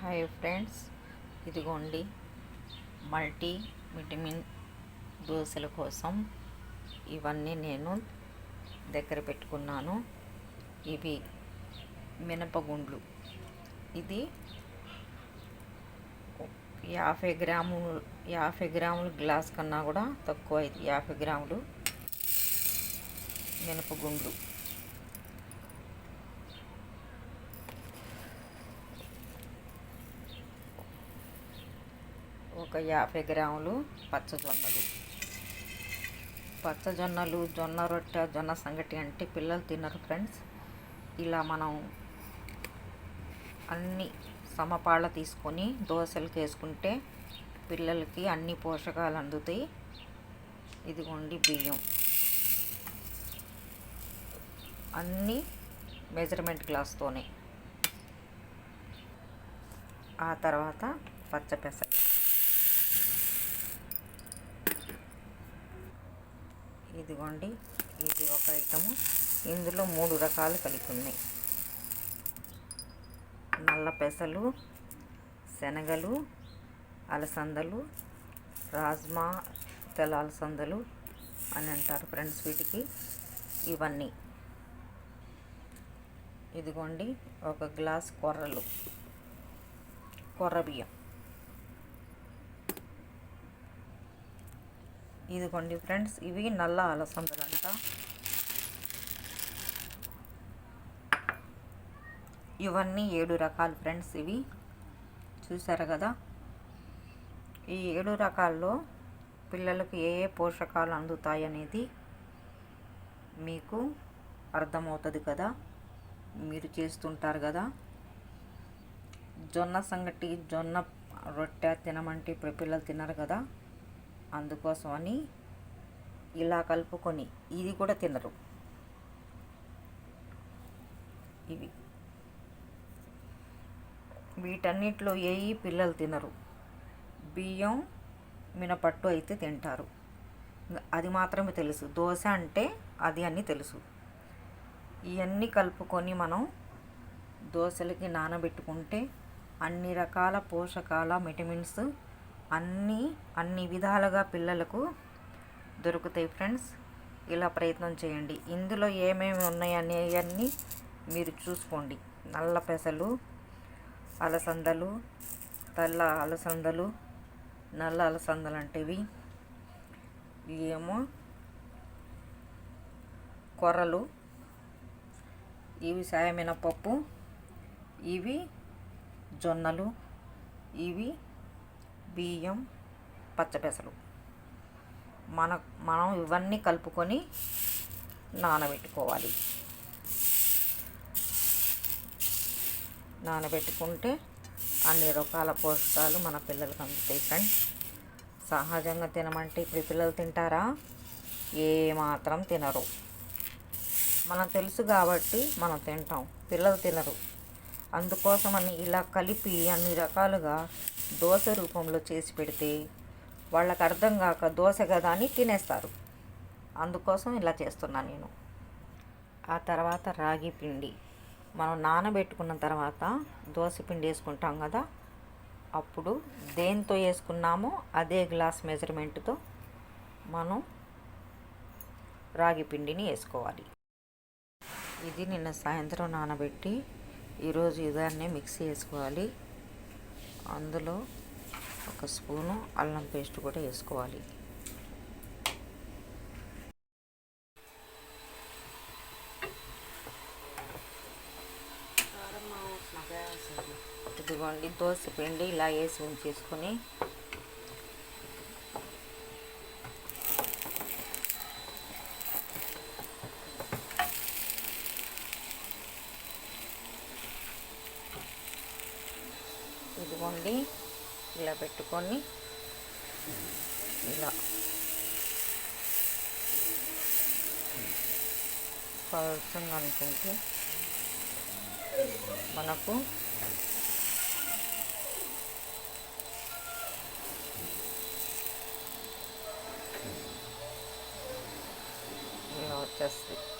Hi friends. ఇదిగోండి multivitamin దోశల కోసం ఇవన్నీ నేను దగ్గర పెట్టుకున్నాను. ఇవి మినపగుండ్లు. ఇది యాభై గ్రాములు యాభై గ్రాములు గ్లాస్ కన్నా కూడా తక్కువ ఇది. యాభై గ్రాములు మినపగుండ్లు. ఒక యాభై గ్రాములు పచ్చజొన్నలు. పచ్చజొన్నలు జొన్న రొట్టె జొన్న సంగటి అంటే పిల్లలు తినరు ఫ్రెండ్స్. ఇలా మనం అన్ని సమపాళ్ళ తీసుకొని దోశలకు వేసుకుంటే పిల్లలకి అన్ని పోషకాలు అందుతాయి. ఇదిగోండి బియ్యం. అన్నీ మెజర్మెంట్ గ్లాస్తోనే ఆ తర్వాత పచ్చపెసర ఇదిగోండి ఇది ఒక ఐటము. ఇందులో మూడు రకాలు కలిపి ఉన్నాయి నల్ల పెసలు శనగలు అలసందలు రాజ్మా తెల్ల అలసందలు అని అంటారు ఫ్రెండ్స్ వీటికి. ఇవన్నీ. ఇదిగోండి ఒక గ్లాస్ కొర్రలు. కొర్ర బియ్యం. ఇదిగోండి ఫ్రెండ్స్ ఇవి నల్ల అలసందలు అంట. ఇవన్నీ ఏడు రకాలు ఫ్రెండ్స్ ఇవి. చూసారు కదా? ఈ ఏడు రకాల్లో పిల్లలకు ఏ ఏ పోషకాలు అందుతాయి అనేది మీకు అర్థమవుతుంది కదా? మీరు చేస్తుంటారు కదా? జొన్న సంగటి జొన్న రొట్టె తినమంటే ఇప్పుడు పిల్లలు తిన్నారు కదా? అందుకోసమని ఇలా కలుపుకొని ఇది కూడా తినరు. ఇవి. వీటన్నిటిలో ఏవి పిల్లలు తినరు. బియ్యం మినపట్టు అయితే తింటారు. అది మాత్రమే తెలుసు. దోశ అంటే అది అని తెలుసు. ఇవన్నీ కలుపుకొని మనం దోశలకి నానబెట్టుకుంటే అన్ని రకాల పోషకాల విటమిన్స్ అన్నీ అన్ని విధాలుగా పిల్లలకు దొరుకుతాయి ఫ్రెండ్స్. ఇలా ప్రయత్నం చేయండి. ఇందులో ఏమేమి ఉన్నాయనేవన్నీ మీరు చూసుకోండి. నల్ల పెసలు అలసందలు తెల్ల అలసందలు నల్ల అలసందలు అంటేవి ఏమో కొర్రలు ఇవి సాయమినపప్పు ఇవి జొన్నలు ఇవి బియ్యం పచ్చపెసలు. మన మనం ఇవన్నీ కలుపుకొని నానబెట్టుకోవాలి. నానబెట్టుకుంటే అన్ని రకాల పోషకాలు మన పిల్లలకు అందుతాయి ఫ్రెండ్స్. సహజంగా తినమంటే ఇప్పుడు పిల్లలు తింటారా? ఏమాత్రం తినరు. మనం తెలుసు కాబట్టి మనం తింటాం. పిల్లలు తినరు. అందుకోసమని ఇలా కలిపి అన్ని రకాలుగా దోశ రూపంలో చేసి పెడితే వాళ్ళకి అర్థం కాక దోశ కదా అని తినేస్తారు. అందుకోసం ఇలా చేస్తున్నాను నేను. ఆ తర్వాత రాగి పిండి. మనం నానబెట్టుకున్న తర్వాత దోశ పిండి వేసుకుంటాం కదా అప్పుడు దేంతో వేసుకున్నామో అదే గ్లాస్ మెజర్మెంట్తో మనం రాగి పిండిని వేసుకోవాలి. ఇది నిన్న సాయంత్రం నానబెట్టి ఈరోజు ఇదాన్ని మిక్సీ వేసుకోవాలి అందులో ఒక స్పూను అల్లం పేస్ట్ కూడా వేసుకోవాలి. ఇదిగోండి దోశ పిండి ఇలా వేసి ఉంచేసుకొని ఇదిగోండి ఇలా పెట్టుకొని ఇలా పలసంగా అనుకుంటే మనకు ఇలా వచ్చేస్తుంది.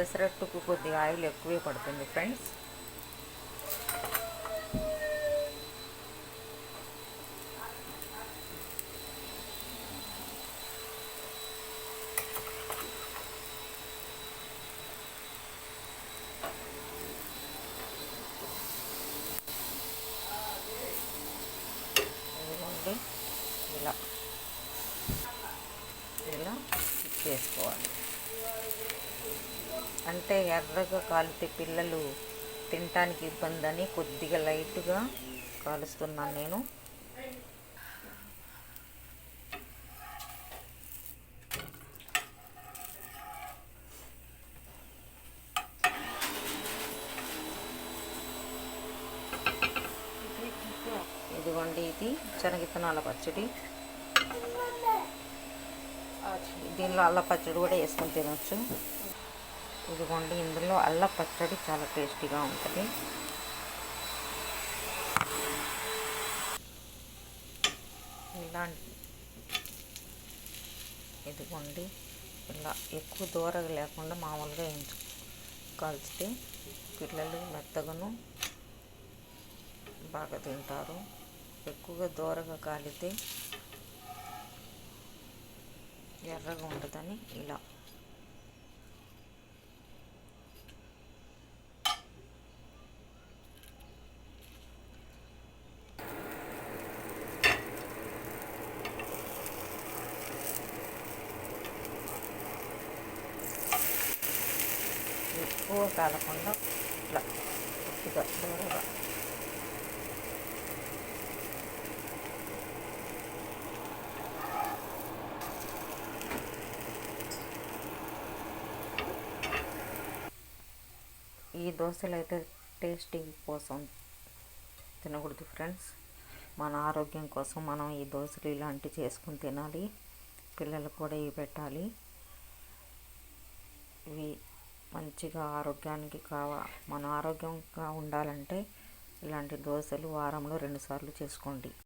పెసరట్టుకు కొద్దిగా ఆయిల్ ఎక్కువే పడుతుంది ఫ్రెండ్స్ ఇదిగోండి ఇలా ఇలా చేసుకోవాలి అంటే ఎర్రగా కాలితే పిల్లలు తినటానికి ఇబ్బంది అని కొద్దిగా లైట్గా కాలుస్తున్నాను నేను. ఇదిగోండి ఇది శనగిత్తనాల పచ్చడి. దీనిలో అల్ల పచ్చడి కూడా వేసుకొని తినవచ్చు ఇదిగోండి ఇందులో అల్ల పచ్చడి చాలా టేస్టీగా ఉంటుంది. ఇలాంటి ఇదిగోండి ఇలా ఎక్కువ దూరగా లేకుండా మామూలుగా ఎంచు కాల్చితే పిల్లలు మెత్తగాను బాగా తింటారు. ఎక్కువగా దూరగా కాలితే ఎర్రగా ఉండదని ఇలా ఎక్కువ కాలకుండా ఇట్లా కొద్దిగా దూరంగా. ఈ దోశలు అయితే టేస్టింగ్ కోసం తినకూడదు ఫ్రెండ్స్. మన ఆరోగ్యం కోసం మనం ఈ దోశలు ఇలాంటివి చేసుకుని తినాలి. పిల్లలు కూడా ఇవి పెట్టాలి. ఇవి మంచిగా ఆరోగ్యానికి కావా మన ఆరోగ్యంగా ఉండాలంటే ఇలాంటి దోశలు వారంలో రెండుసార్లు చేసుకోండి.